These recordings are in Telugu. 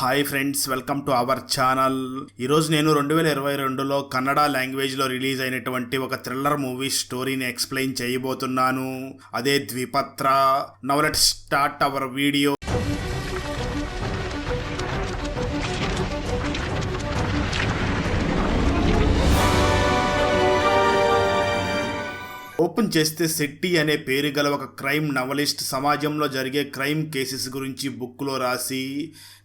Hi friends welcome to our channel. ఈరోజు నేను రెండు వేల ఇరవై రెండులో కన్నడ లాంగ్వేజ్లో రిలీజ్ అయినటువంటి ఒక థ్రిల్లర్ మూవీ స్టోరీని ఎక్స్ప్లెయిన్ చేయబోతున్నాను. అదే Dwipatra. Now let start our video. Open చేస్తే శెట్టి అనే పేరు గల ఒక క్రైమ్ నవలిస్ట్ సమాజంలో జరిగే క్రైమ్ కేసెస్ గురించి బుక్లో రాసి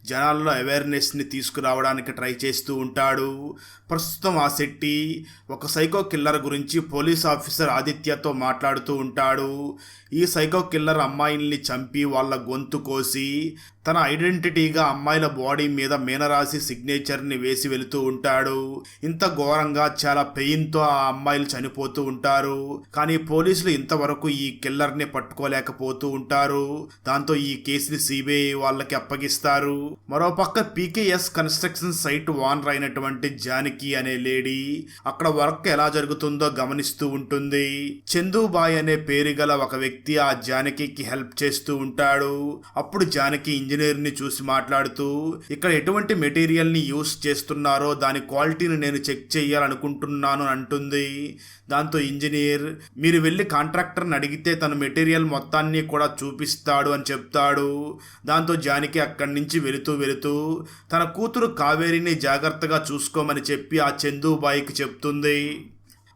జనాల్లో అవేర్నెస్ని తీసుకురావడానికి ట్రై చేస్తూ ఉంటాడు. ప్రస్తుతం ఆ శెట్టి ఒక సైకో కిల్లర్ గురించి పోలీస్ ఆఫీసర్ ఆదిత్యతో మాట్లాడుతూ ఉంటాడు. ఈ సైకో కిల్లర్ అమ్మాయిల్ని చంపి వాళ్ళ గొంతు కోసి తన ఐడెంటిటీగా అమ్మాయిల బాడీ మీద మీనరాశి సిగ్నేచర్ని వేసి వెళుతూ ఉంటాడు. ఇంత ఘోరంగా చాలా పెయిన్తో ఆ అమ్మాయిలు చనిపోతూ ఉంటారు. కానీ పోలీసులు ఇంతవరకు ఈ కిల్లర్ని పట్టుకోలేకపోతూ ఉంటారు. దాంతో ఈ కేసుని సిబిఐ వాళ్ళకి అప్పగిస్తారు. మరోపక్క పీకేఎస్ కన్స్ట్రక్షన్ సైట్ ఓనర్ అయినటువంటి జానకి అనే లేడీ అక్కడ వర్క్ ఎలా జరుగుతుందో గమనిస్తూ ఉంటుంది. చందుబాయ్ అనే పేరు గల ఒక వ్యక్తి ఆ జానకికి హెల్ప్ చేస్తూ ఉంటాడు. అప్పుడు జానకి ఇంజనీర్ని చూసి మాట్లాడుతూ ఇక్కడ ఎటువంటి మెటీరియల్ని యూస్ చేస్తున్నారో దాని క్వాలిటీని నేను చెక్ చేయాలనుకుంటున్నాను అంటుంది. దాంతో ఇంజనీర్ మీరు వెళ్ళి కాంట్రాక్టర్ని అడిగితే తన మెటీరియల్ మొత్తాన్ని కూడా చూపిస్తాడు అని చెప్తాడు. దాంతో జానకి అక్కడి నుంచి వెళుతూ వెళుతూ తన కూతురు కావేరిని జాగ్రత్తగా చూసుకోమని చెప్పి ఆ చందుబాయికి చెప్తుంది.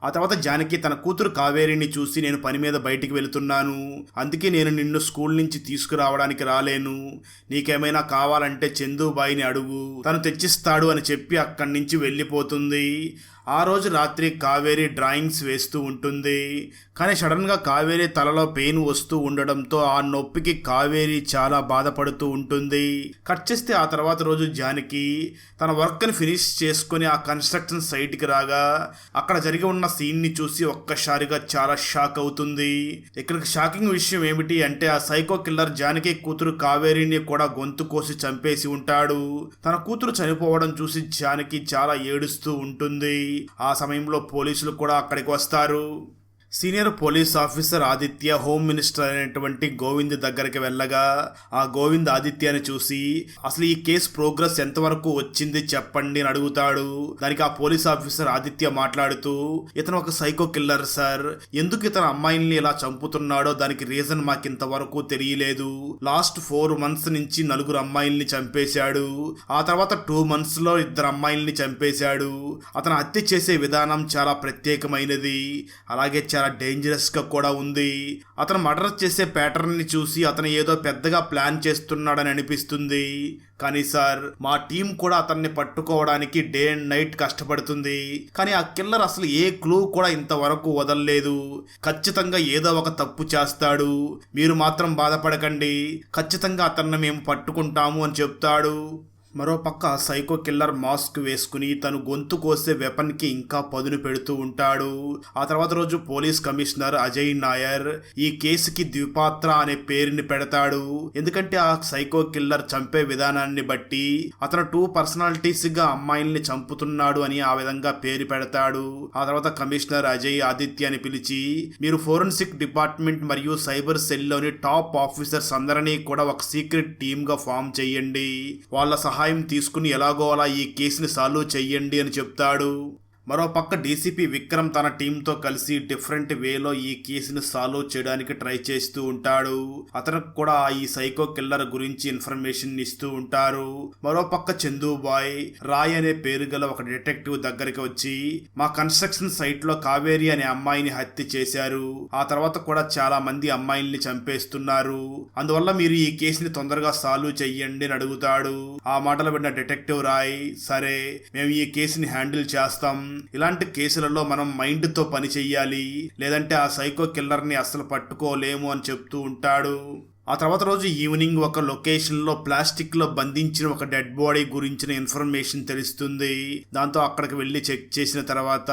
ఆ తర్వాత జానకి తన కూతురు కావేరిని చూసి నేను పని మీద బయటికి వెళుతున్నాను. అందుకే నేను నిన్ను స్కూల్ నుంచి తీసుకురావడానికి రాలేను. నీకేమైనా కావాలంటే చందుబాయిని అడుగు. తను తెచ్చిస్తాడు అని చెప్పి అక్కడి నుంచి వెళ్ళిపోతుంది. ఆ రోజు రాత్రి కావేరి డ్రాయింగ్స్ వేస్తూ ఉంటుంది. కానీ సడన్గా కావేరి తలలో పెయిన్ వస్తూ ఉండడంతో ఆ నొప్పికి కావేరి చాలా బాధపడుతూ ఉంటుంది. కట్ చేస్తే ఆ తర్వాత రోజు జానకి తన వర్క్ని ఫినిష్ చేసుకుని ఆ కన్స్ట్రక్షన్ సైట్కి రాగా అక్కడ జరిగి ఉన్న సీన్ని చూసి ఒక్కసారిగా చాలా షాక్ అవుతుంది. ఇక్కడికి షాకింగ్ విషయం ఏమిటి అంటే ఆ సైకో కిల్లర్ జానకి కూతురు కావేరిని కూడా గొంతు కోసి చంపేసి ఉంటాడు. తన కూతురు చనిపోవడం చూసి జానకి చాలా ఏడుస్తూ ఉంటుంది. ఆ సమయంలో పోలీసులు కూడా అక్కడికి వస్తారు. Senior police officer Aditya home minister అయినటువంటి గోవింద్ దగ్గరికి వెళ్ళగా ఆ గోవింద్ ఆదిత్యని చూసి అసలు ఈ కేసు ప్రోగ్రెస్ ఎంతవరకు వచ్చింది చెప్పండి అని అడుగుతాడు. దానికి ఆ పోలీస్ ఆఫీసర్ ఆదిత్య మాట్లాడుతూ ఇతను ఒక సైకో కిల్లర్ సార్. ఎందుకు ఇతను అమ్మాయిల్ని ఇలా చంపుతున్నాడో దానికి రీజన్ మాకు ఇంతవరకు తెలియలేదు. లాస్ట్ ఫోర్ మంత్స్ నుంచి నలుగురు అమ్మాయిల్ని చంపేశాడు. ఆ తర్వాత టూ మంత్స్లో ఇద్దరు అమ్మాయిల్ని చంపేశాడు. అతను హత్య చేసే విధానం చాలా ప్రత్యేకమైనది. అలాగే చాలా డేంజరస్గా కూడా ఉంది. అతను మర్డర్ చేసే ప్యాటర్న్ని చూసి అతను ఏదో పెద్దగా ప్లాన్ చేస్తున్నాడని అనిపిస్తుంది. కానీ సార్ మా టీం కూడా అతన్ని పట్టుకోవడానికి డే అండ్ నైట్ కష్టపడుతుంది. కానీ ఆ కిల్లర్ అసలు ఏ క్లూ కూడా ఇంతవరకు వదలలేదు. ఖచ్చితంగా ఏదో ఒక తప్పు చేస్తాడు. మీరు మాత్రం బాధపడకండి. ఖచ్చితంగా అతన్ని మేము పట్టుకుంటాము అని చెప్తాడు. మరోపక్క సైకో కిల్లర్ మాస్క్ వేసుకుని తను గొంతు కోసే వెపన్కి ఇంకా పదును పెడుతూ ఉంటాడు. ఆ తర్వాత రోజు పోలీస్ కమిషనర్ అజయ్ నాయర్ ఈ కేసుకి ద్విపాత్ర అనే పేరుని పెడతాడు. ఎందుకంటే ఆ సైకో కిల్లర్ చంపే విధానాన్ని బట్టి అతను టూ పర్సనాలిటీస్గా అమ్మాయిల్ని చంపుతున్నాడు అని ఆ విధంగా పేరు పెడతాడు. ఆ తర్వాత కమిషనర్ అజయ్ ఆదిత్య అని పిలిచి మీరు ఫోరెన్సిక్ డిపార్ట్మెంట్ మరియు సైబర్ సెల్లోని టాప్ ఆఫీసర్స్ అందరినీ కూడా ఒక సీక్రెట్ టీమ్గా ఫామ్ చేయండి. వాళ్ళ సహాయం తీసుకుని ఎలాగో అలా ఈ కేసుని సాల్వ్ చెయ్యండి అని చెప్తాడు. మరోపక్క డీసీపీ విక్రమ్ తన టీంతో కలిసి డిఫరెంట్ వేలో ఈ కేసుని సాల్వ్ చేయడానికి ట్రై చేస్తూ ఉంటాడు. అతనికి కూడా ఈ సైకో కిల్లర్ గురించి ఇన్ఫర్మేషన్ ఇస్తూ ఉంటారు. మరోపక్క చందుబాయ్ రాయ్ అనే పేరు గల ఒక డిటెక్టివ్ దగ్గరికి వచ్చి మా కన్స్ట్రక్షన్ సైట్లో కావేరి అనే అమ్మాయిని హత్య చేశారు. ఆ తర్వాత కూడా చాలా మంది అమ్మాయిల్ని చంపేస్తున్నారు. అందువల్ల మీరు ఈ కేసుని తొందరగా సాల్వ్ చెయ్యండి అని అడుగుతాడు. ఆ మాటలు విన్న డిటెక్టివ్ రాయ్ సరే మేము ఈ కేసుని హ్యాండిల్ చేస్తాం. ఇలాంటి కేసులలో మనం మైండ్తో పని చెయ్యాలి. లేదంటే ఆ సైకో కిల్లర్ని అస్సలు పట్టుకోలేము అని చెప్తూ ఉంటాడు. ఆ తర్వాత రోజు ఈవినింగ్ ఒక లొకేషన్లో ప్లాస్టిక్లో బంధించిన ఒక డెడ్ బాడీ గురించిన ఇన్ఫర్మేషన్ తెలుస్తుంది. దాంతో అక్కడికి వెళ్ళి చెక్ చేసిన తర్వాత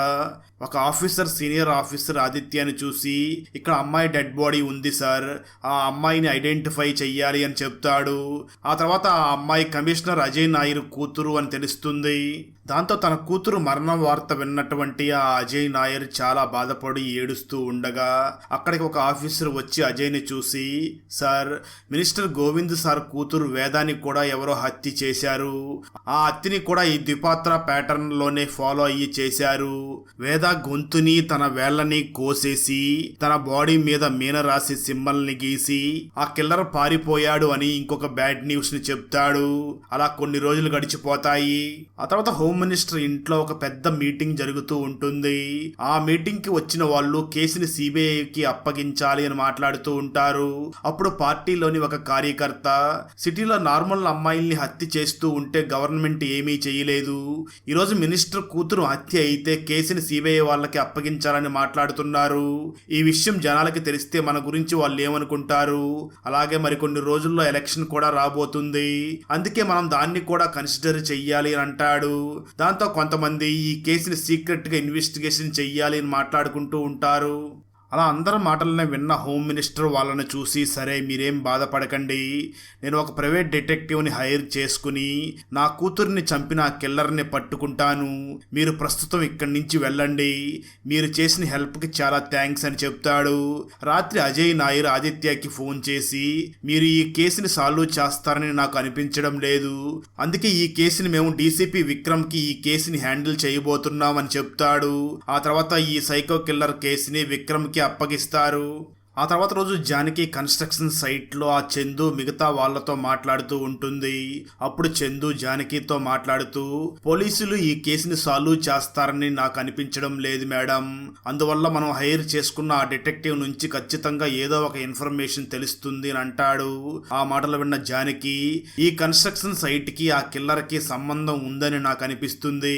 ఒక ఆఫీసర్ సీనియర్ ఆఫీసర్ ఆదిత్యని చూసి ఇక్కడ అమ్మాయి డెడ్ బాడీ ఉంది సార్ ఆ అమ్మాయిని ఐడెంటిఫై చెయ్యాలి అని చెప్తాడు. ఆ తర్వాత ఆ అమ్మాయి కమిషనర్ అజయ్ నాయర్ కూతురు అని తెలుస్తుంది. దాంతో తన కూతురు మరణం వార్త విన్నటువంటి ఆ అజయ్ నాయర్ చాలా బాధపడి ఏడుస్తూ ఉండగా అక్కడికి ఒక ఆఫీసర్ వచ్చి అజయ్ని చూసి సార్ మినిస్టర్ గోవింద్ సార్ కూతురు వేదాన్ని కూడా ఎవరో హత్య చేశారు. ఆ హత్యని కూడా ఈ ద్విపాత్ర ప్యాటర్న్లోనే ఫాలో అయ్యి చేశారు. వేద గొంతుని తన వేళ్ళని కోసేసి తన బాడీ మీద మీనరాశి సింబల్ని గీసి ఆ కిల్లర్ పారిపోయాడు అని ఇంకొక బ్యాడ్ న్యూస్ని చెప్తాడు. అలా కొన్ని రోజులు గడిచిపోతాయి. ఆ తర్వాత హోమ్ మినిస్టర్ ఇంట్లో ఒక పెద్ద మీటింగ్ జరుగుతూ ఉంటుంది. ఆ మీటింగ్కి వచ్చిన వాళ్ళు కేసుని సిబిఐకి అప్పగించాలి అని మాట్లాడుతూ ఉంటారు. అప్పుడు పార్టీలోని ఒక కార్యకర్త సిటీలో నార్మల్ అమ్మాయిల్ని హత్య చేస్తూ ఉంటే గవర్నమెంట్ ఏమీ చేయలేదు. ఈరోజు మినిస్టర్ కూతురు హత్య అయితే కేసుని సిబిఐ వాళ్ళకి అప్పగించాలని మాట్లాడుతున్నారు. ఈ విషయం జనాలకి తెలిస్తే మన గురించి వాళ్ళు ఏమనుకుంటారు? అలాగే మరికొన్ని రోజుల్లో ఎలక్షన్ కూడా రాబోతుంది. అందుకే మనం దాన్ని కూడా కన్సిడర్ చెయ్యాలి అని అంటాడు. దాంతో కొంతమంది ఈ కేసుని సీక్రెట్గా ఇన్వెస్టిగేషన్ చెయ్యాలి అని మాట్లాడుకుంటూ ఉంటారు. అలా అందరి మాటలనే విన్న హోమ్ మినిస్టర్ వాళ్ళని చూసి సరే మీరేం బాధపడకండి. నేను ఒక ప్రైవేట్ డిటెక్టివ్ని హైర్ చేసుకుని నా కూతుర్ని చంపిన ఆ కిల్లర్ని పట్టుకుంటాను. మీరు ప్రస్తుతం ఇక్కడి నుంచి వెళ్ళండి. మీరు చేసిన హెల్ప్కి చాలా థ్యాంక్స్ అని చెప్తాడు. రాత్రి అజయ్ నాయర్ ఆదిత్యకి ఫోన్ చేసి మీరు ఈ కేసుని సాల్వ్ చేస్తారని నాకు అనిపించడం లేదు. అందుకే ఈ కేసుని మేము డీసీపీ విక్రమ్కి ఈ కేసుని హ్యాండిల్ చేయబోతున్నామని చెప్తాడు. ఆ తర్వాత ఈ సైకో కిల్లర్ కేసుని విక్రమ్కి అప్పగిస్తారు. ఆ తర్వాత రోజు జానకి కన్స్ట్రక్షన్ సైట్లో ఆ చందు మిగతా వాళ్ళతో మాట్లాడుతూ ఉంటుంది. అప్పుడు చందు జానకితో మాట్లాడుతూ పోలీసులు ఈ కేసుని సాల్వ్ చేస్తారని నాకు అనిపించడం లేదు మేడం. అందువల్ల మనం హైర్ చేసుకున్న ఆ డిటెక్టివ్ నుంచి ఖచ్చితంగా ఏదో ఒక ఇన్ఫర్మేషన్ తెలుస్తుంది అని అంటాడు. ఆ మాటలు విన్న జానకి ఈ కన్స్ట్రక్షన్ సైట్కి ఆ కిల్లర్కి సంబంధం ఉందని నాకు అనిపిస్తుంది.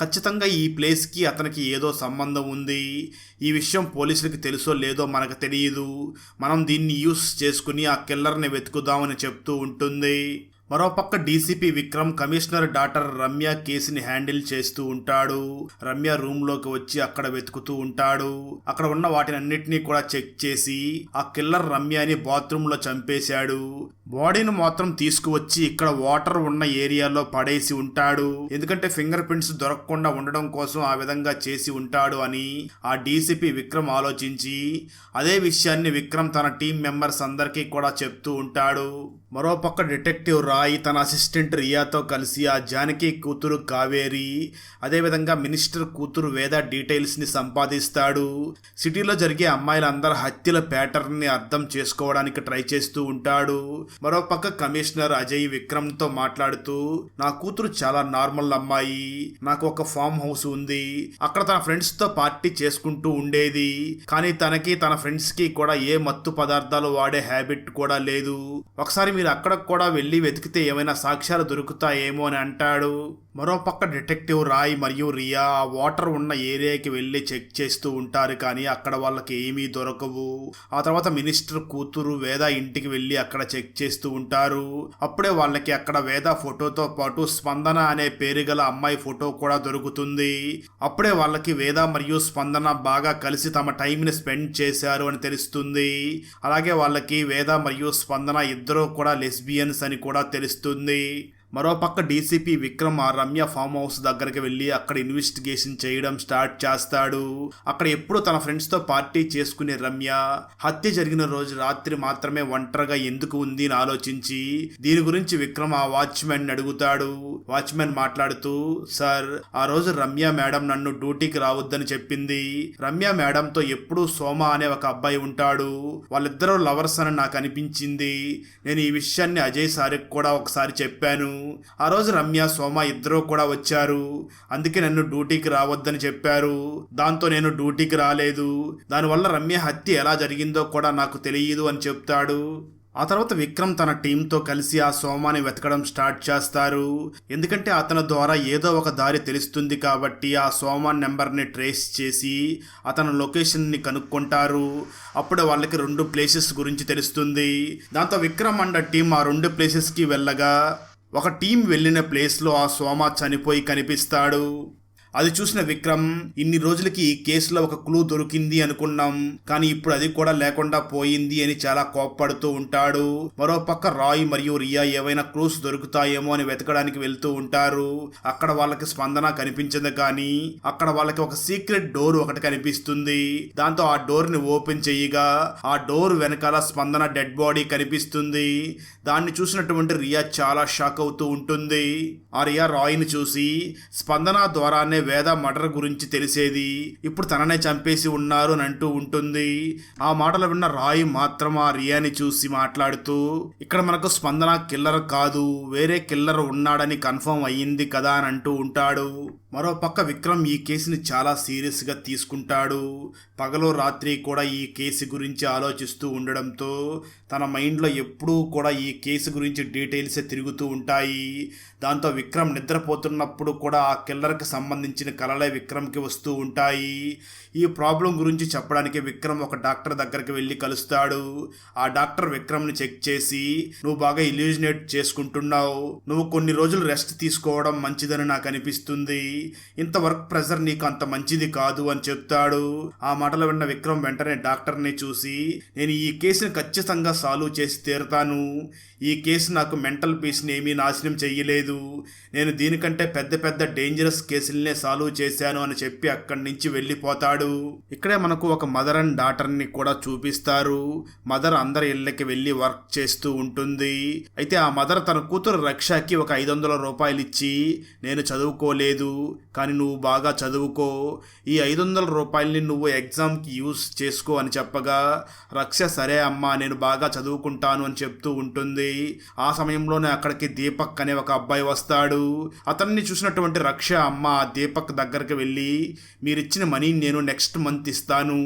ఖచ్చితంగా ఈ ప్లేస్కి అతనికి ఏదో సంబంధం ఉంది. ఈ విషయం పోలీసులకి తెలుసో లేదో మనకు తెలియదు మనం దీన్ని యూస్ చేసుకుని ఆ కిల్లర్ని వెతుకుదామని చెప్తూ ఉంటుంది. మరోపక్క DCP Vikram commissioner daughter Ramya కేసుని హ్యాండిల్ చేస్తూ ఉంటాడు. రమ్య రూమ్లోకి వచ్చి అక్కడ వెతుకుతూ ఉంటాడు. అక్కడ ఉన్న వాటిని అన్నిటినీ కూడా చెక్ చేసి ఆ కిల్లర్ రమ్యని బాత్రూమ్లో చంపేశాడు. బాడీని మాత్రం తీసుకువచ్చి ఇక్కడ వాటర్ ఉన్న ఏరియాలో పడేసి ఉంటాడు. ఎందుకంటే ఫింగర్ ప్రింట్స్ దొరకకుండా ఉండడం కోసం ఆ విధంగా చేసి ఉంటాడు అని ఆ డీసీపీ విక్రమ్ ఆలోచించి అదే విషయాన్ని విక్రమ్ తన టీం మెంబర్స్ అందరికీ కూడా చెప్తూ ఉంటాడు. మరోపక్క డిటెక్టివ్ రాయ్ తన అసిస్టెంట్ రియాతో కలిసి ఆ జానకి కూతురు కావేరి అదేవిధంగా మినిస్టర్ కూతురు వేద డీటెయిల్స్ని సంపాదిస్తాడు. సిటీలో జరిగే అమ్మాయిలందరి హత్యల ప్యాటర్న్ని అర్థం చేసుకోవడానికి ట్రై చేస్తూ ఉంటాడు. మరోపక్క కమిషనర్ అజయ్ విక్రమ్తో మాట్లాడుతూ నా కూతురు చాలా నార్మల్ అమ్మాయి. నాకు ఒక ఫామ్ హౌస్ ఉంది. అక్కడ తన ఫ్రెండ్స్తో పార్టీ చేసుకుంటూ ఉండేది. కానీ తనకి తన ఫ్రెండ్స్కి కూడా ఏ మత్తు పదార్థాలు వాడే హ్యాబిట్ కూడా లేదు. ఒకసారి మీరు అక్కడ కూడా వెళ్ళి వెతికితే ఏమైనా సాక్ష్యాలు దొరుకుతాయేమో అని అంటాడు. మరోపక్క డిటెక్టివ్ రాయ్ మరియు రియా ఆ వాటర్ ఉన్న ఏరియాకి వెళ్ళి చెక్ చేస్తూ ఉంటారు కానీ అక్కడ వాళ్ళకి ఏమీ దొరకవు. ఆ తర్వాత మినిస్టర్ కూతురు వేద ఇంటికి వెళ్ళి అక్కడ చెక్ చేస్తూ ఉంటారు. అప్పుడే వాళ్ళకి అక్కడ వేద ఫోటోతో పాటు స్పందన అనే పేరు గల అమ్మాయి ఫోటో కూడా దొరుకుతుంది. అప్పుడే వాళ్ళకి వేద మరియు స్పందన బాగా కలిసి తమ టైంని స్పెండ్ చేశారు అని తెలుస్తుంది. అలాగే వాళ్ళకి వేద మరియు స్పందన ఇద్దరూ కూడా లెస్బియన్స్ అని కూడా తెలుస్తుంది. మరోపక్క డీసీపీ విక్రమ్ ఆ రమ్య ఫామ్ హౌస్ దగ్గరికి వెళ్ళి అక్కడ ఇన్వెస్టిగేషన్ చేయడం స్టార్ట్ చేస్తాడు. అక్కడ ఎప్పుడు తన ఫ్రెండ్స్తో పార్టీ చేసుకునే రమ్య హత్య జరిగిన రోజు రాత్రి మాత్రమే ఒంటరిగా ఎందుకు ఉంది అని ఆలోచించి దీని గురించి విక్రమ్ ఆ వాచ్మెన్ అడుగుతాడు. వాచ్మెన్ మాట్లాడుతూ సార్ ఆ రోజు రమ్య మేడం నన్ను డ్యూటీకి రావద్దని చెప్పింది. రమ్య మేడంతో ఎప్పుడూ సోమ అనే ఒక అబ్బాయి ఉంటాడు. వాళ్ళిద్దరూ లవర్స్ అని నాకు అనిపించింది. నేను ఈ విషయాన్ని అజయ్ సార్కి కూడా ఒకసారి చెప్పాను. ఆ రోజు రమ్య సోమ ఇద్దరూ కూడా వచ్చారు. అందుకే నన్ను డ్యూటీకి రావద్దని చెప్పారు. దాంతో నేను డ్యూటీకి రాలేదు. దానివల్ల రమ్య హత్య ఎలా జరిగిందో కూడా నాకు తెలియదు అని చెప్తాడు. ఆ తర్వాత విక్రమ్ తన టీంతో కలిసి ఆ సోమాని వెతకడం స్టార్ట్ చేస్తారు. ఎందుకంటే అతని ద్వారా ఏదో ఒక దారి తెలుస్తుంది కాబట్టి ఆ సోమాన్ నెంబర్ని ట్రేస్ చేసి అతని లొకేషన్ని కనుక్కుంటారు. అప్పుడు వాళ్ళకి రెండు ప్లేసెస్ గురించి తెలుస్తుంది. దాంతో విక్రమ్ అండ్ టీం ఆ రెండు ప్లేసెస్కి వెళ్ళగా ఒక టీం వెళ్ళిన ప్లేస్లో ఆ సోమ చనిపోయి కనిపిస్తాడు. అది చూసిన విక్రమ్ ఇన్ని రోజులకి కేసులో ఒక క్లూ దొరికింది అనుకున్నాం. కానీ ఇప్పుడు అది కూడా లేకుండా పోయింది అని చాలా కోప్పడుతూ ఉంటాడు. మరో పక్క రాయ్ మరియు రియా ఏవైనా క్లూస్ దొరుకుతాయేమో అని వెతకడానికి వెళ్తూ ఉంటారు. అక్కడ వాళ్ళకి స్పందన కనిపించదు కానీ అక్కడ వాళ్ళకి ఒక సీక్రెట్ డోర్ ఒకటి కనిపిస్తుంది. దాంతో ఆ డోర్ని ఓపెన్ చేయగా ఆ డోర్ వెనకాల స్పందన డెడ్ బాడీ కనిపిస్తుంది. దాన్ని చూసినటువంటి రియా చాలా షాక్ అవుతూ ఉంటుంది. ఆ రియా రాయ్ని చూసి స్పందన ద్వారానే వేద మర్డర్ గురించి తెలిసేది. ఇప్పుడు తననే చంపేసి ఉన్నారు అని అంటూ ఉంటుంది. ఆ మాటలు విన్న రాయి మాత్రం ఆ రియాని చూసి మాట్లాడుతూ ఇక్కడ మనకు స్పందన కిల్లర్ కాదు. వేరే కిల్లర్ ఉన్నాడని కన్ఫర్మ్ అయ్యింది కదా అని అంటూ ఉంటాడు. మరో పక్క విక్రమ్ ఈ కేసుని చాలా సీరియస్గా తీసుకుంటాడు. పగలు రాత్రి కూడా ఈ కేసు గురించి ఆలోచిస్తూ ఉండడంతో తన మైండ్లో ఎప్పుడూ కూడా ఈ కేసు గురించి డీటెయిల్సే తిరుగుతూ ఉంటాయి. దాంతో విక్రమ్ నిద్రపోతున్నప్పుడు కూడా ఆ కిల్లర్కి సంబంధించిన కలలే విక్రమ్కి వస్తూ ఉంటాయి. ఈ ప్రాబ్లం గురించి చెప్పడానికి విక్రమ్ ఒక డాక్టర్ దగ్గరికి వెళ్ళి కలుస్తాడు. ఆ డాక్టర్ విక్రమ్ని చెక్ చేసి నువ్వు బాగా ఇల్యూజినేట్ చేసుకుంటున్నావు. నువ్వు కొన్ని రోజులు రెస్ట్ తీసుకోవడం మంచిదని నాకు అనిపిస్తుంది. ఇంత వర్క్ ప్రెషర్ నీకు అంత మంచిది కాదు అని చెప్తాడు. ఆ మాటలు విన్న విక్రమ్ వెంటనే డాక్టర్ని చూసి నేను ఈ కేసుని ఖచ్చితంగా సాల్వ్ చేసి తీరుతాను. ఈ కేసు నాకు మెంటల్ పీస్ని ఏమీ నాశనం చెయ్యలేదు. నేను దీనికంటే పెద్ద పెద్ద డేంజరస్ కేసులనే సాల్వ్ చేశాను అని చెప్పి అక్కడి నుంచి వెళ్ళిపోతాడు. ఇక్కడే మనకు ఒక మదర్ అండ్ డాటర్ని కూడా చూపిస్తారు. మదర్ అందరి ఇళ్ళకి వెళ్ళి వర్క్ చేస్తూ ఉంటుంది. అయితే ఆ మదర్ తన కూతురు రక్షకి ఒక ఐదు వందల రూపాయలు ఇచ్చి నేను చదువుకోలేదు కానీ నువ్వు బాగా చదువుకో. ఈ ఐదు వందల రూపాయలని నువ్వు ఎగ్జామ్కి యూస్ చేసుకో అని చెప్పగా రక్ష సరే అమ్మా నేను బాగా చదువుకుంటాను అని చెప్తూ ఉంటుంది. ఆ సమయంలోనే అక్కడికి దీపక్ అనే ఒక అబ్బాయి వస్తాడు. అతన్ని చూసినటువంటి రక్ష అమ్మ ఆ దీపక్ దగ్గరికి వెళ్ళి మీరిచ్చిన మనీ నేను నెక్స్ట్ మంత్ ఇస్తాను.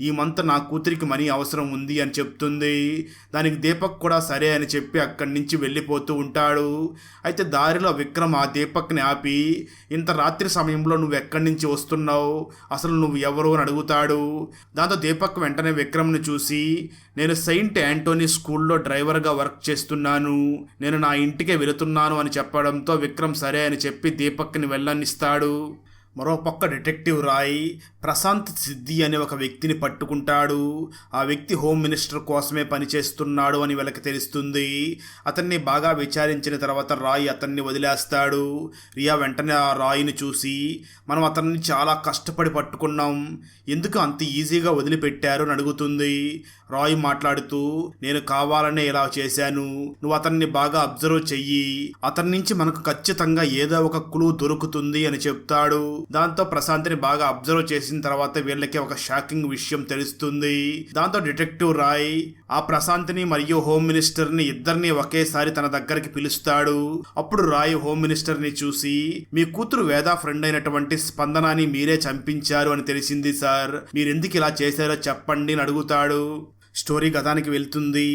ఈ మంత్ నా కూతురికి మనీ అవసరం ఉంది అని చెప్తుంది. దానికి దీపక్ కూడా సరే అని చెప్పి అక్కడి నుంచి వెళ్ళిపోతూ ఉంటాడు. అయితే దారిలో విక్రమ్ ఆ దీపక్ని ఆపి ఇంత రాత్రి సమయంలో నువ్వు ఎక్కడి నుంచి వస్తున్నావు? అసలు నువ్వు ఎవరు? అని అడుగుతాడు. దాంతో దీపక్ వెంటనే విక్రమ్ని చూసి నేను సెయింట్ యాంటోనీ స్కూల్లో డ్రైవర్గా వర్క్ చేస్తున్నాను. నేను నా ఇంటికే వెళుతున్నాను అని చెప్పడంతో విక్రమ్ సరే అని చెప్పి దీపక్ని వెళ్ళనిస్తాడు. మరో పక్క డిటెక్టివ్ రాయ్ ప్రశాంత్ సిద్ధి అనే ఒక వ్యక్తిని పట్టుకుంటాడు. ఆ వ్యక్తి హోమ్ మినిస్టర్ కోసమే పనిచేస్తున్నాడు అని వీళ్ళకి తెలుస్తుంది. అతన్ని బాగా విచారించిన తర్వాత రాయ్ అతన్ని వదిలేస్తాడు. రియా వెంటనే ఆ రాయిని చూసి మనం అతన్ని చాలా కష్టపడి పట్టుకున్నాం. ఎందుకు అంత ఈజీగా వదిలిపెట్టారు? అని అడుగుతుంది. రాయ్ మాట్లాడుతూ నేను కావాలనే ఇలా చేశాను. నువ్వు అతన్ని బాగా అబ్జర్వ్ చెయ్యి. అతని నుంచి మనకు ఖచ్చితంగా ఏదో ఒక క్లూ దొరుకుతుంది అని చెప్తాడు. దాంతో ప్రశాంత్ని బాగా అబ్జర్వ్ చేసిన తర్వాత వీళ్ళకి ఒక షాకింగ్ విషయం తెలుస్తుంది. దాంతో డిటెక్టివ్ రాయ్ ఆ ప్రశాంత్ని మరియు హోమ్ మినిస్టర్ని ఇద్దరిని ఒకేసారి తన దగ్గరికి పిలుస్తాడు. అప్పుడు రాయ్ హోమ్ మినిస్టర్ని చూసి మీ కూతురు వేదా ఫ్రెండ్ అయినటువంటి స్పందనాని మీరే చంపించారు అని తెలిసింది సార్. మీరెందుకు ఇలా చేశారో చెప్పండి అని అడుగుతాడు. స్టోరీ గతానికి వెళ్తుంది.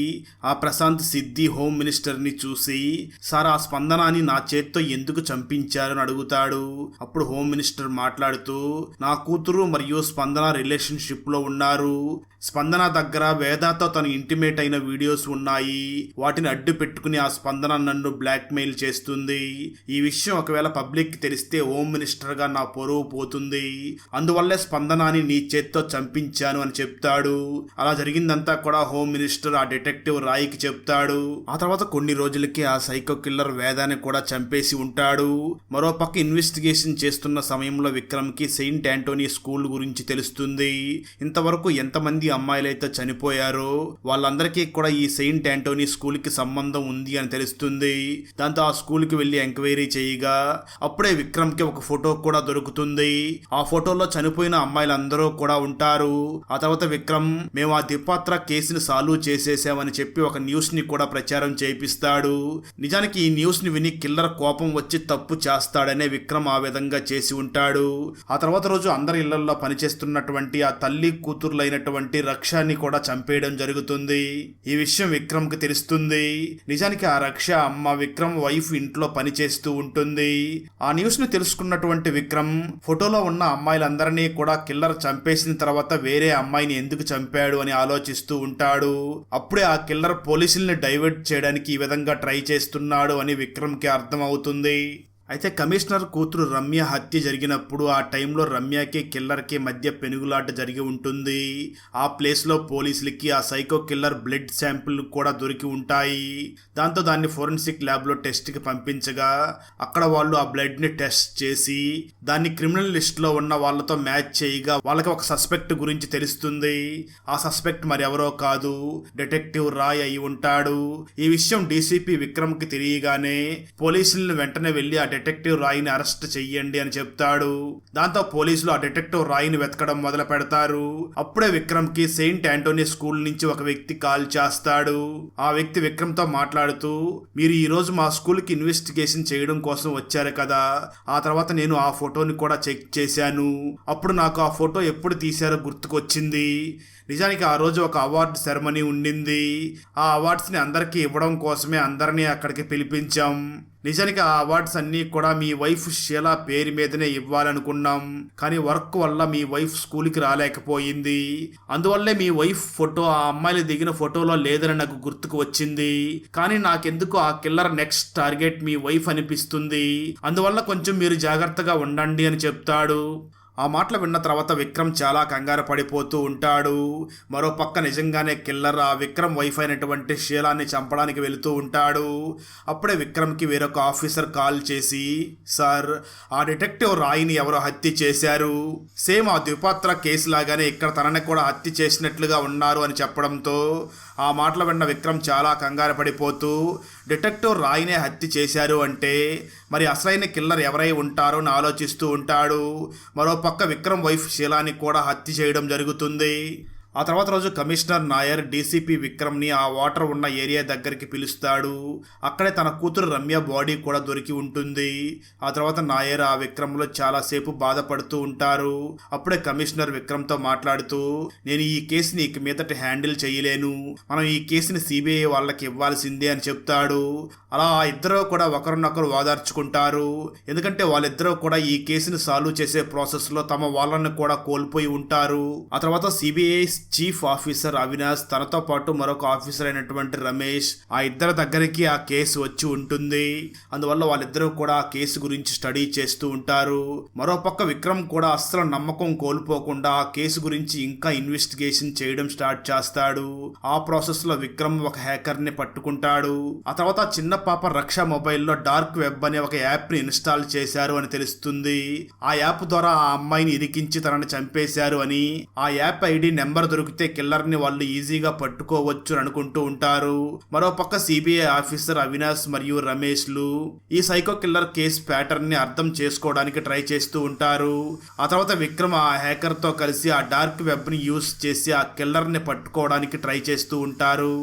ఆ ప్రశాంత్ సిద్ధి హోమ్ మినిస్టర్ని చూసి సార్ ఆ స్పందనాన్ని నా చేత్తో ఎందుకు చంపించారని అడుగుతాడు. అప్పుడు హోమ్ మినిస్టర్ మాట్లాడుతూ నా కూతురు మరియు స్పందన రిలేషన్షిప్లో ఉన్నారు. స్పందన దగ్గర వేదాతో తన ఇంటిమేట్ అయిన వీడియోస్ ఉన్నాయి. వాటిని అడ్డు పెట్టుకుని ఆ స్పందన నన్ను బ్లాక్మెయిల్ చేస్తుంది. ఈ విషయం ఒకవేళ పబ్లిక్ తెలిస్తే హోమ్ మినిస్టర్గా నా పొరువు పోతుంది. అందువల్లే స్పందనాన్ని నీ చేత్తో చంపించాను అని చెప్తాడు. అలా జరిగిందంతా కూడా హోమ్ మినిస్టర్ ఆ డిటెక్టివ్ రాయికి చెప్తాడు. ఆ తర్వాత కొన్ని రోజులకి ఆ సైకో కిల్లర్ వేదాన్ని కూడా చంపేసి ఉంటాడు. మరోపక్క ఇన్వెస్టిగేషన్ చేస్తున్న సమయంలో విక్రమ్కి సెయింట్ యాంటోనీ స్కూల్ గురించి తెలుస్తుంది. ఇంతవరకు ఎంతమంది అమ్మాయిలైతే చనిపోయారో వాళ్ళందరికీ కూడా ఈ సెయింట్ యాంటోనీ స్కూల్కి సంబంధం ఉంది అని తెలుస్తుంది. దాంతో ఆ స్కూల్కి వెళ్ళి ఎంక్వైరీ చేయగా అప్పుడే విక్రమ్కి ఒక ఫోటో కూడా దొరుకుతుంది. ఆ ఫోటోలో చనిపోయిన అమ్మాయిలందరూ కూడా ఉంటారు. ఆ తర్వాత విక్రమ్ మేము ఆ దిపాత్ర కేసుని సాల్వ్ చేసేసామని చెప్పి ఒక న్యూస్ని కూడా ప్రచారం చేపిస్తాడు నిజానికి ఈ న్యూస్ని విని కిల్లర్ కోపం వచ్చి తప్పు చేస్తాడనే విక్రమ్ ఆ విధంగా చేసి ఉంటాడు. ఆ తర్వాత రోజు అందరి ఇళ్ళలో పనిచేస్తున్నటువంటి ఆ తల్లి కూతుర్లైనటువంటి రక్షాన్ని కూడా చంపేయడం జరుగుతుంది. ఈ విషయం విక్రమ్కి తెలుస్తుంది. నిజానికి ఆ రక్ష అమ్మ విక్రమ్ వైఫ్ ఇంట్లో పనిచేస్తూ ఉంటుంది. ఆ న్యూస్ని తెలుసుకున్నటువంటి విక్రమ్ ఫోటోలో ఉన్న అమ్మాయిలందరినీ కూడా కిల్లర్ చంపేసిన తర్వాత వేరే అమ్మాయిని ఎందుకు చంపాడు అని ఆలోచిస్తూ ఉంటాడు. అప్పుడే ఆ కిల్లర్ పోలీసుల్ని డైవర్ట్ చేయడానికి ఈ విధంగా ట్రై చేస్తున్నాడు అని విక్రమ్కి అర్థమవుతుంది. అయితే కమిషనర్ కూతురు రమ్య హత్య జరిగినప్పుడు ఆ టైంలో రమ్యకి కిల్లర్కి మధ్య పెనుగులాట జరిగి ఉంటుంది. ఆ ప్లేస్లో పోలీసులకి ఆ సైకో కిల్లర్ బ్లడ్ శాంపిల్ కూడా దొరికి ఉంటాయి. దాంతో దాన్ని ఫోరెన్సిక్ ల్యాబ్లో టెస్ట్కి పంపించగా అక్కడ వాళ్ళు ఆ బ్లడ్ని టెస్ట్ చేసి దాన్ని క్రిమినల్ లిస్ట్లో ఉన్న వాళ్ళతో మ్యాచ్ చేయగా వాళ్ళకి ఒక సస్పెక్ట్ గురించి తెలుస్తుంది. ఆ సస్పెక్ట్ మరి ఎవరో కాదు డిటెక్టివ్ రాయ్ అయి ఉంటాడు. ఈ విషయం డీసీపీ విక్రమ్కి తెలియగానే పోలీసులను వెంటనే వెళ్ళి ఆ డిటెక్టివ్ రాయిని అరెస్ట్ చెయ్యండి అని చెప్తాడు. దాంతో పోలీసులు ఆ డిటెక్టివ్ రాయిని వెతకడం మొదలు పెడతారు. అప్పుడే విక్రమ్కి సెయింట్ ఆంటోనీ స్కూల్ నుంచి ఒక వ్యక్తి కాల్ చేస్తాడు. ఆ వ్యక్తి విక్రమ్తో మాట్లాడుతూ మీరు ఈ రోజు మా స్కూల్కి ఇన్వెస్టిగేషన్ చేయడం కోసం వచ్చారు కదా. ఆ తర్వాత నేను ఆ ఫోటోని కూడా చెక్ చేశాను. అప్పుడు నాకు ఆ ఫోటో ఎప్పుడు తీశారో గుర్తుకొచ్చింది. నిజానికి ఆ రోజు ఒక అవార్డు సెరమనీ ఉండింది. ఆ అవార్డ్స్ని అందరికీ ఇవ్వడం కోసమే అందరినీ అక్కడికి పిలిపించాం. నిజానికి ఆ అవార్డ్స్ అన్నీ కూడా మీ వైఫ్ షీలా పేరు మీదనే ఇవ్వాలనుకున్నాం. కానీ వర్క్ వల్ల మీ వైఫ్ స్కూల్కి రాలేకపోయింది. అందువల్లే మీ వైఫ్ ఫోటో ఆ అమ్మాయిలు దిగిన ఫోటోలో లేదని నాకు గుర్తుకు వచ్చింది. కానీ నాకెందుకు ఆ కిల్లర్ నెక్స్ట్ టార్గెట్ మీ వైఫ్ అనిపిస్తుంది. అందువల్ల కొంచెం మీరు జాగ్రత్తగా ఉండండి అని చెప్తాడు. ఆ మాటలు విన్న తర్వాత విక్రమ్ చాలా కంగారు పడిపోతూ ఉంటాడు. మరో పక్క నిజంగానే కిల్లర్ ఆ విక్రమ్ వైఫ్ అయినటువంటి శీలాన్ని చంపడానికి వెళుతూ ఉంటాడు. అప్పుడే విక్రమ్కి వేరొక ఆఫీసర్ కాల్ చేసి సార్ ఆ డిటెక్టివ్ రాయిని ఎవరో హత్య చేశారు. సేమ్ ఆ ద్విపాత్ర కేసు లాగానే ఇక్కడ తనని కూడా హత్య చేసినట్లుగా ఉన్నారు అని చెప్పడంతో ఆ మాటలు విన్న విక్రమ్ చాలా కంగారు పడిపోతూ డిటెక్టివ్ రాయినే హత్య చేశారు అంటే మరి అసలైన కిల్లర్ ఎవరై ఉంటారో ఆలోచిస్తూ ఉంటాడు. మరో పక్క విక్రమ్ వైఫ్ శీలాని కూడా హత్య చేయడం జరుగుతుంది. ఆ తర్వాత రోజు కమిషనర్ నాయర్ డీసీపీ విక్రమ్ని ఆ వాటర్ ఉన్న ఏరియా దగ్గరికి పిలుస్తాడు. అక్కడే తన కూతురు రమ్య బాడీ కూడా దొరికి ఉంటుంది. ఆ తర్వాత నాయర్ ఆ విక్రమ్లో చాలాసేపు బాధపడుతూ ఉంటారు. అప్పుడే కమిషనర్ విక్రమ్తో మాట్లాడుతూ నేను ఈ కేసుని ఇక మీదట హ్యాండిల్ చేయలేను. మనం ఈ కేసుని సిబిఐ వాళ్ళకి ఇవ్వాల్సిందే అని చెప్తాడు. అలా ఆ ఇద్దరు కూడా ఒకరినొకరు వాదార్చుకుంటారు. ఎందుకంటే వాళ్ళిద్దరూ కూడా ఈ కేసుని సాల్వ్ చేసే ప్రాసెస్లో తమ వాళ్ళని కూడా కోల్పోయి ఉంటారు. ఆ తర్వాత సిబిఐ చీఫ్ ఆఫీసర్ అవినాష్ తనతో పాటు మరొక ఆఫీసర్ అయినటువంటి రమేష్ ఆ ఇద్దరి దగ్గరికి ఆ కేసు వచ్చి ఉంటుంది. అందువల్ల వాళ్ళిద్దరూ కూడా ఆ కేసు గురించి స్టడీ చేస్తూ ఉంటారు. మరోపక్క విక్రమ్ కూడా అస్సలు నమ్మకం కోల్పోకుండా ఆ కేసు గురించి ఇంకా ఇన్వెస్టిగేషన్ చేయడం స్టార్ట్ చేస్తాడు. ఆ ప్రాసెస్లో విక్రమ్ ఒక హ్యాకర్ని పట్టుకుంటాడు. ఆ తర్వాత చిన్న పాప రక్ష మొబైల్లో డార్క్ వెబ్ అనే ఒక యాప్ని ఇన్స్టాల్ చేశారు అని తెలుస్తుంది. ఆ యాప్ ద్వారా ఆ అమ్మాయిని ఇరికించి తనని చంపేశారు అని. ఆ యాప్ ఐడి నెంబర్ దొరికితే కిల్లర్ని వాళ్ళు ఈజీగా పట్టుకోవచ్చు అని అనుకుంటూ ఉంటారు. మరోపక్క సిబిఐ ఆఫీసర్ అవినాష్ మరియు రమేష్లు ఈ సైకో కిల్లర్ కేస్ ప్యాటర్న్ని అర్థం చేసుకోవడానికి ట్రై చేస్తూ ఉంటారు. ఆ తర్వాత విక్రమ్ ఆ హ్యాకర్తో కలిసి ఆ డార్క్ వెబ్ని యూస్ చేసి ఆ కిల్లర్ని పట్టుకోవడానికి ట్రై చేస్తూ ఉంటారు.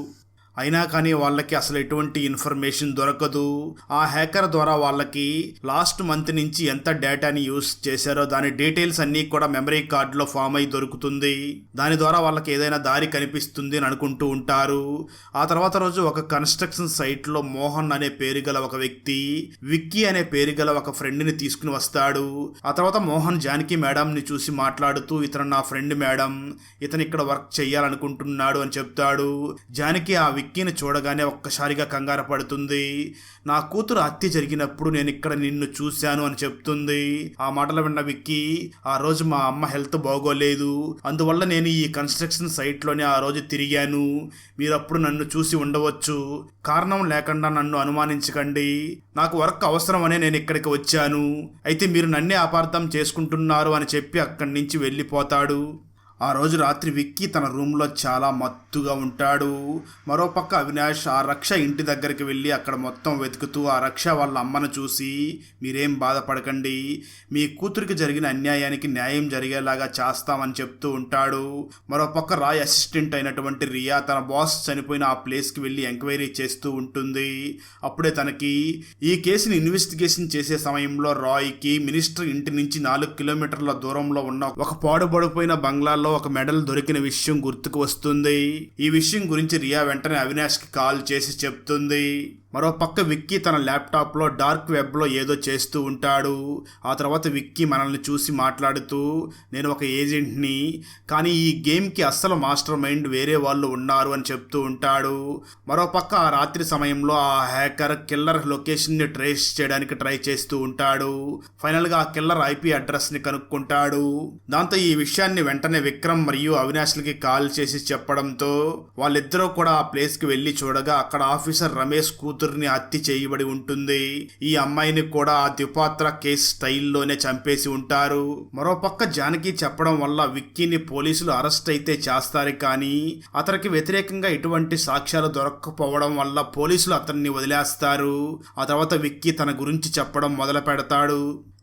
అయినా కానీ వాళ్ళకి అసలు ఎటువంటి ఇన్ఫర్మేషన్ దొరకదు. ఆ హ్యాకర్ ద్వారా వాళ్ళకి లాస్ట్ మంత్ నుంచి ఎంత డేటాని యూస్ చేశారో దాని డీటెయిల్స్ అన్నీ కూడా మెమరీ కార్డులో ఫామ్ అయి దొరుకుతుంది. దాని ద్వారా వాళ్ళకి ఏదైనా దారి కనిపిస్తుంది అని అనుకుంటూ ఉంటారు. ఆ తర్వాత రోజు ఒక కన్స్ట్రక్షన్ సైట్లో మోహన్ అనే పేరు గల ఒక వ్యక్తి విక్కీ అనే పేరు గల ఒక ఫ్రెండ్ని తీసుకుని వస్తాడు. ఆ తర్వాత మోహన్ జానకి మేడంని చూసి మాట్లాడుతూ ఇతను నా ఫ్రెండ్ మేడం. ఇతను ఇక్కడ వర్క్ చేయాలనుకుంటున్నాడు అని చెప్తాడు. జానకి ఆ విక్కీని చూడగానే ఒక్కసారిగా కంగారు పడుతుంది. నా కూతురు హత్య జరిగినప్పుడు నేను ఇక్కడ నిన్ను చూశాను అని చెప్తుంది. ఆ మాటలు విన్న విక్కీ ఆ రోజు మా అమ్మ హెల్త్ బాగోలేదు. అందువల్ల నేను ఈ కన్స్ట్రక్షన్ సైట్లోనే ఆ రోజు తిరిగాను. మీరప్పుడు నన్ను చూసి ఉండవచ్చు. కారణం లేకుండా నన్ను అనుమానించకండి. నాకు వర్క్ అవసరమనే నేను ఇక్కడికి వచ్చాను. అయితే మీరు నన్నే అపార్థం చేసుకుంటున్నారు అని చెప్పి అక్కడి నుంచి వెళ్ళిపోతాడు. ఆ రోజు రాత్రి విక్కీ తన రూమ్లో చాలా మత్తుగా ఉంటాడు. మరోపక్క అవినాష్ ఆ రక్ష ఇంటి దగ్గరికి వెళ్ళి అక్కడ మొత్తం వెతుకుతూ ఆ రక్ష వాళ్ళ అమ్మను చూసి మీరేం బాధపడకండి. మీ కూతురికి జరిగిన అన్యాయానికి న్యాయం జరిగేలాగా చేస్తామని చెప్తూ ఉంటాడు. మరోపక్క రాయ్ అసిస్టెంట్ అయినటువంటి రియా తన బాస్ చనిపోయిన ఆ ప్లేస్కి వెళ్ళి ఎంక్వైరీ చేస్తూ ఉంటుంది. అప్పుడే తనకి ఈ కేసుని ఇన్వెస్టిగేషన్ చేసే సమయంలో రాయ్కి మినిస్టర్ ఇంటి నుంచి నాలుగు కిలోమీటర్ల దూరంలో ఉన్న ఒక పాడుబడిపోయిన బంగ్లాలో ఒక మెడల్ దొరికిన విషయం గుర్తుకు వస్తుంది. ఈ విషయం గురించి రియా వెంటనే అవినాష్కి కాల్ చేసి చెప్తుంది. మరోపక్క విక్కీ తన ల్యాప్టాప్లో డార్క్ వెబ్లో ఏదో చేస్తూ ఉంటాడు. ఆ తర్వాత విక్కీ మనల్ని చూసి మాట్లాడుతూ నేను ఒక ఏజెంట్ని కానీ ఈ గేమ్కి అస్సలు మాస్టర్ మైండ్ వేరే వాళ్ళు ఉన్నారు అని చెప్తూ ఉంటాడు. మరోపక్క ఆ రాత్రి సమయంలో ఆ హ్యాకర్ కిల్లర్ లొకేషన్ని ట్రేస్ చేయడానికి ట్రై చేస్తూ ఉంటాడు. ఫైనల్గా ఆ కిల్లర్ ఐపీ అడ్రస్ని కనుక్కుంటాడు. దాంతో ఈ విషయాన్ని వెంటనే విక్రమ్ మరియు అవినాష్లకి కాల్ చేసి చెప్పడంతో వాళ్ళిద్దరూ కూడా ఆ ప్లేస్కి వెళ్ళి చూడగా అక్కడ ఆఫీసర్ రమేష్ కూతుర్ని హత్య చేయబడి ఉంటుంది. ఈ అమ్మాయిని కూడా ఆ ద్విపాత్ర కేస్ స్టైల్లోనే చంపేసి ఉంటారు. మరోపక్క జానకి చెప్పడం వల్ల విక్కీని పోలీసులు అరెస్ట్ అయితే చేస్తారు కానీ అతనికి వ్యతిరేకంగా ఎటువంటి సాక్ష్యాలు దొరకకపోవడం వల్ల పోలీసులు అతన్ని వదిలేస్తారు. ఆ తర్వాత విక్కీ తన గురించి చెప్పడం మొదలు పెడతాడు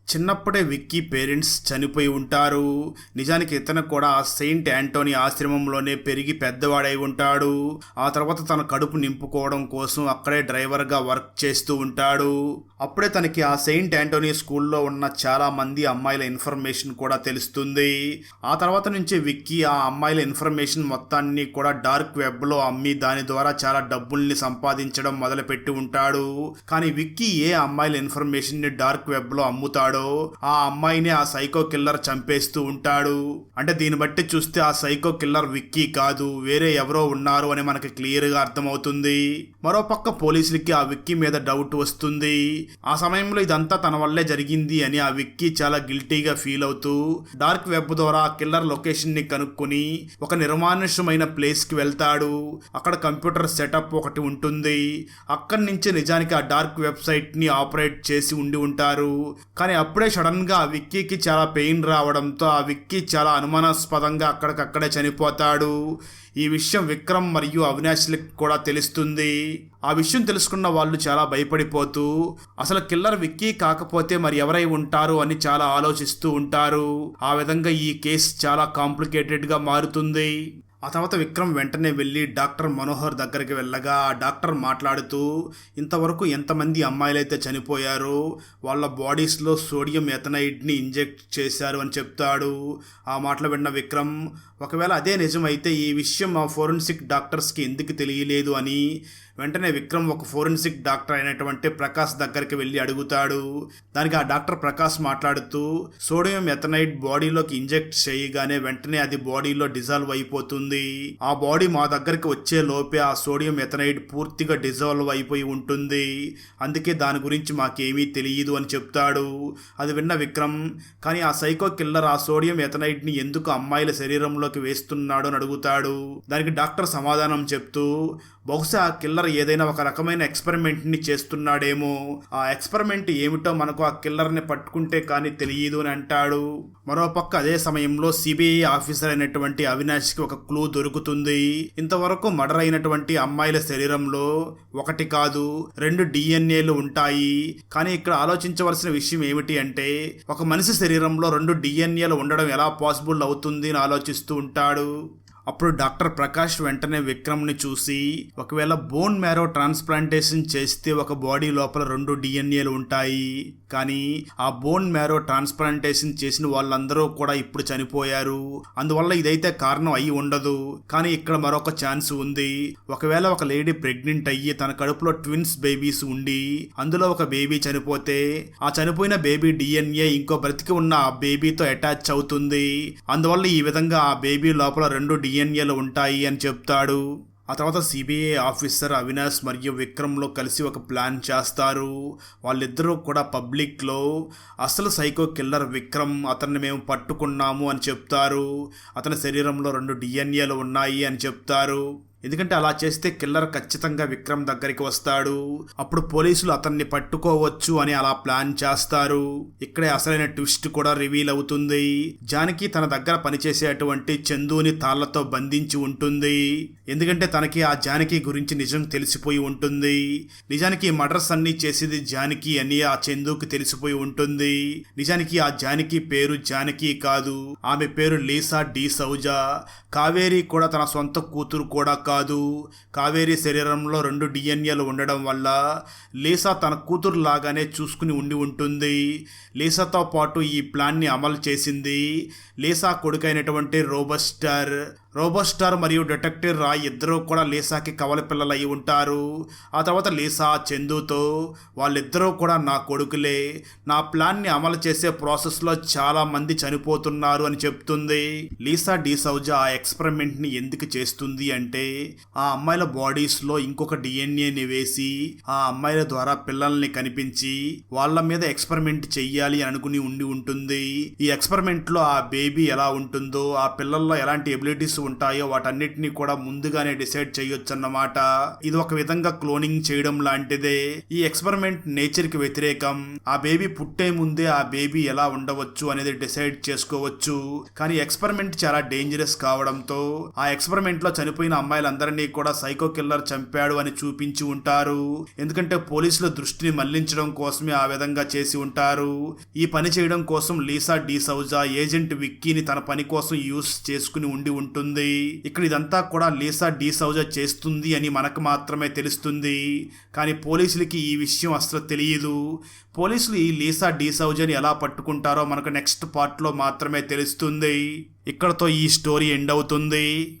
చిన్నప్పుడే విక్కీ పేరెంట్స్ చనిపోయి ఉంటారు. నిజానికి ఇతను కూడా సెయింట్ యాంటోనీ ఆశ్రమంలోనే పెరిగి పెద్దవాడై ఉంటాడు. ఆ తర్వాత తన కడుపు నింపుకోవడం కోసం అక్కడే డ్రైవర్గా వర్క్ చేస్తూ ఉంటాడు. అప్పుడే తనకి ఆ సెయింట్ యాంటోనీ స్కూల్లో ఉన్న చాలా మంది అమ్మాయిల ఇన్ఫర్మేషన్ కూడా తెలుస్తుంది. ఆ తర్వాత నుంచి విక్కీ ఆ అమ్మాయిల ఇన్ఫర్మేషన్ మొత్తాన్ని కూడా డార్క్ వెబ్లో అమ్మి దాని ద్వారా చాలా డబ్బుల్ని సంపాదించడం మొదలుపెట్టి ఉంటాడు. కానీ విక్కీ ఏ అమ్మాయిల ఇన్ఫర్మేషన్ని డార్క్ వెబ్లో అమ్ముతాడు ఆ అమ్మాయిని ఆ సైకో కిల్లర్ చంపేస్తూ ఉంటాడు. అంటే దీన్ని బట్టి చూస్తే ఆ సైకో కిల్లర్ విక్కీ కాదు. వేరే ఎవరో ఉన్నారు అని మనకి క్లియర్గా అర్థమవుతుంది. మరోపక్క పోలీసులకి ఆ విక్కీ మీద డౌట్ వస్తుంది. ఆ సమయంలో ఇదంతా తన వల్లే జరిగింది అని ఆ విక్కీ చాలా గిల్టీగా ఫీల్ అవుతూ డార్క్ వెబ్ ద్వారా ఆ కిల్లర్ లొకేషన్ని కనుక్కొని ఒక నిర్మానుష్యమైన ప్లేస్కి వెళ్తాడు. అక్కడ కంప్యూటర్ సెటప్ ఒకటి ఉంటుంది. అక్కడి నుంచి నిజానికి ఆ డార్క్ వెబ్సైట్ని ఆపరేట్ చేసి ఉండి ఉంటారు. కానీ అప్పుడే సడన్గా ఆ విక్కీకి చాలా పెయిన్ రావడంతో ఆ విక్కీ చాలా అనుమానాస్పదంగా అక్కడికక్కడే చనిపోతాడు. ఈ విషయం విక్రమ్ మరియు అవినాష్లకు కూడా తెలుస్తుంది. ఆ విషయం తెలుసుకున్న వాళ్ళు చాలా భయపడిపోతూ అసలు కిల్లర్ విక్కీ కాకపోతే మరి ఎవరై ఉంటారు? అని చాలా ఆలోచిస్తూ ఉంటారు. ఆ విధంగా ఈ కేసు చాలా కాంప్లికేటెడ్గా మారుతుంది. ఆ తర్వాత విక్రమ్ వెంటనే వెళ్ళి డాక్టర్ మనోహర్ దగ్గరికి వెళ్ళగా ఆ డాక్టర్ మాట్లాడుతూ ఇంతవరకు ఎంతమంది అమ్మాయిలైతే చనిపోయారో వాళ్ళ బాడీస్లో సోడియం ఎథనైడ్ని ఇంజెక్ట్ చేశారు అని చెప్తాడు. ఆ మాటలు విన్న విక్రమ్ ఒకవేళ అదే నిజమైతే ఈ విషయం ఆ ఫోరెన్సిక్ డాక్టర్స్కి ఎందుకు తెలియలేదు అని వెంటనే విక్రమ్ ఒక ఫోరెన్సిక్ డాక్టర్ అయినటువంటి ప్రకాష్ దగ్గరికి వెళ్ళి అడుగుతాడు. దానికి ఆ డాక్టర్ ప్రకాష్ మాట్లాడుతూ సోడియం ఎథనైట్ బాడీలోకి ఇంజెక్ట్ చేయగానే వెంటనే అది బాడీలో డిజాల్వ్ అయిపోతుంది. ఆ బాడీ మా దగ్గరికి వచ్చే లోపే ఆ సోడియం ఎథనైడ్ పూర్తిగా డిజాల్వ్ అయిపోయి ఉంటుంది. అందుకే దాని గురించి మాకేమీ తెలియదు అని చెప్తాడు. అది విన్న విక్రమ్ కానీ ఆ సైకో కిల్లర్ ఆ సోడియం ఎథనైడ్ని ఎందుకు అమ్మాయిల శరీరంలోకి వేస్తున్నాడు అని అడుగుతాడు. దానికి డాక్టర్ సమాధానం చెప్తూ బహుశా ఆ కిల్లర్ ఏదైనా ఒక రకమైన ఎక్స్పెరిమెంట్ని చేస్తున్నాడేమో. ఆ ఎక్స్పెరిమెంట్ ఏమిటో మనకు ఆ కిల్లర్ని పట్టుకుంటే కానీ తెలియదు అని అంటాడు. మరోపక్క అదే సమయంలో సిబిఐ ఆఫీసర్ అయినటువంటి అవినాష్కి ఒక క్లూ దొరుకుతుంది. ఇంతవరకు మర్డర్ అయినటువంటి అమ్మాయిల శరీరంలో ఒకటి కాదు రెండు డిఎన్ఏలు ఉంటాయి. కానీ ఇక్కడ ఆలోచించవలసిన విషయం ఏమిటి అంటే ఒక మనిషి శరీరంలో రెండు డిఎన్ఏలు ఉండడం ఎలా పాసిబుల్ అవుతుంది అని ఆలోచిస్తూ ఉంటాడు. అప్పుడు డాక్టర్ ప్రకాష్ వెంటనే విక్రమ్ని చూసి ఒకవేళ బోన్ మ్యారో ట్రాన్స్ప్లాంటేషన్ చేస్తే ఒక బాడీ లోపల రెండు డిఎన్ఏలు ఉంటాయి. కానీ ఆ బోన్ మ్యారో ట్రాన్స్ప్లాంటేషన్ చేసిన వాళ్ళందరూ కూడా ఇప్పుడు చనిపోయారు. అందువల్ల ఇదైతే కారణం అయి ఉండదు. కానీ ఇక్కడ మరొక ఛాన్స్ ఉంది. ఒకవేళ ఒక లేడీ ప్రెగ్నెంట్ అయ్యి తన కడుపులో ట్విన్స్ బేబీస్ ఉండి అందులో ఒక బేబీ చనిపోతే ఆ చనిపోయిన బేబీ డిఎన్ఏ ఇంకో బ్రతికి ఉన్న ఆ బేబీతో అటాచ్ అవుతుంది. అందువల్ల ఈ విధంగా ఆ బేబీ లోపల రెండు డిఎన్ఏలు ఉంటాయి అని చెప్తాడు. ఆ తర్వాత సిబిఐ ఆఫీసర్ అవినాష్ మరియు విక్రమ్లో కలిసి ఒక ప్లాన్ చేస్తారు. వాళ్ళిద్దరూ కూడా పబ్లిక్లో అసలు సైకో కిల్లర్ విక్రమ్ అతన్ని మేము పట్టుకున్నాము అని చెప్తారు. అతని శరీరంలో రెండు డిఎన్ఏలు ఉన్నాయి అని చెప్తారు. ఎందుకంటే అలా చేస్తే కిల్లర్ ఖచ్చితంగా విక్రమ్ దగ్గరికి వస్తాడు. అప్పుడు పోలీసులు అతన్ని పట్టుకోవచ్చు అని అలా ప్లాన్ చేస్తారు. ఇక్కడే అసలైన ట్విస్ట్ కూడా రివీల్ అవుతుంది. జానకి తన దగ్గర పనిచేసేటువంటి చందుని తాళ్ళతో బంధించి ఉంటుంది. ఎందుకంటే తనకి ఆ జానకి గురించి నిజం తెలిసిపోయి ఉంటుంది. నిజానికి మర్డర్స్ అన్ని చేసేది జానకి అని ఆ చందుకి తెలిసిపోయి ఉంటుంది. నిజానికి ఆ జానకి పేరు జానకి కాదు. ఆమె పేరు లీసా డి సౌజా. కావేరి కూడా తన సొంత కూతురు కూడా కాదు. కావేరి శరీరంలో రెండు డిఎన్ఏలు ఉండడం వల్ల లీసా తన కూతురు లాగానే చూసుకుని ఉండి ఉంటుంది. లీసాతో పాటు ఈ ప్లాన్ని అమలు చేసింది. లీసా కొడుకైనటువంటి రోబస్టర్. రోబోస్టార్ మరియు డిటెక్టివ్ రాయ్ ఇద్దరూ కూడా లీసాకి కవల పిల్లలు అయి ఉంటారు. ఆ తర్వాత లీసా చందుతో వాళ్ళిద్దరూ కూడా నా కొడుకులే. నా ప్లాన్ని అమలు చేసే ప్రాసెస్లో చాలా మంది చనిపోతున్నారు అని చెప్తుంది. లీసా డిసౌజా ఆ ఎక్స్పెరిమెంట్ని ఎందుకు చేస్తుంది అంటే ఆ అమ్మాయిల బాడీస్లో ఇంకొక డిఎన్ఏని వేసి ఆ అమ్మాయిల ద్వారా పిల్లల్ని కనిపించి వాళ్ళ మీద ఎక్స్పెరిమెంట్ చెయ్యాలి అనుకుని ఉండి ఉంటుంది. ఈ ఎక్స్పెరిమెంట్లో ఆ బేబీ ఎలా ఉంటుందో ఆ పిల్లల్లో ఎలాంటి ఎబిలిటీస్ ఉంటాయో వాటన్నిటిని కూడా ముందుగానే డిసైడ్ చేయొచ్చు అన్నమాట ఇది ఒక విధంగా క్లోనింగ్ చేయడం లాంటిదే. ఈ ఎక్స్పెరిమెంట్ నేచర్కి వ్యతిరేకం. ఆ బేబీ పుట్టే ముందే ఆ బేబీ ఎలా ఉండవచ్చు అనేది డిసైడ్ చేసుకోవచ్చు. కానీ ఎక్స్పెరిమెంట్ చాలా డేంజరస్ కావడంతో ఆ ఎక్స్పెరిమెంట్లో చనిపోయిన అమ్మాయిలందరినీ కూడా సైకో కిల్లర్ చంపాడు అని చూపించి ఉంటారు. ఎందుకంటే పోలీసుల దృష్టిని మళ్ళించడం కోసమే ఆ విధంగా చేసి ఉంటారు. ఈ పని చేయడం కోసం లీసా డిసౌజా ఏజెంట్ విక్కీని తన పని కోసం యూస్ చేసుకుని ఉండి ఉంటుంది. ఇక్కడ ఇదంతా కూడా లీసా డిసౌజా చేస్తుంది అని మనకు మాత్రమే తెలుస్తుంది. కానీ పోలీసులకి ఈ విషయం అసలు తెలియదు. పోలీసులు ఈ లీసా డిసౌజాని ఎలా పట్టుకుంటారో మనకు నెక్స్ట్ పార్ట్లో మాత్రమే తెలుస్తుంది. ఇక్కడతో ఈ స్టోరీ ఎండ్ అవుతుంది.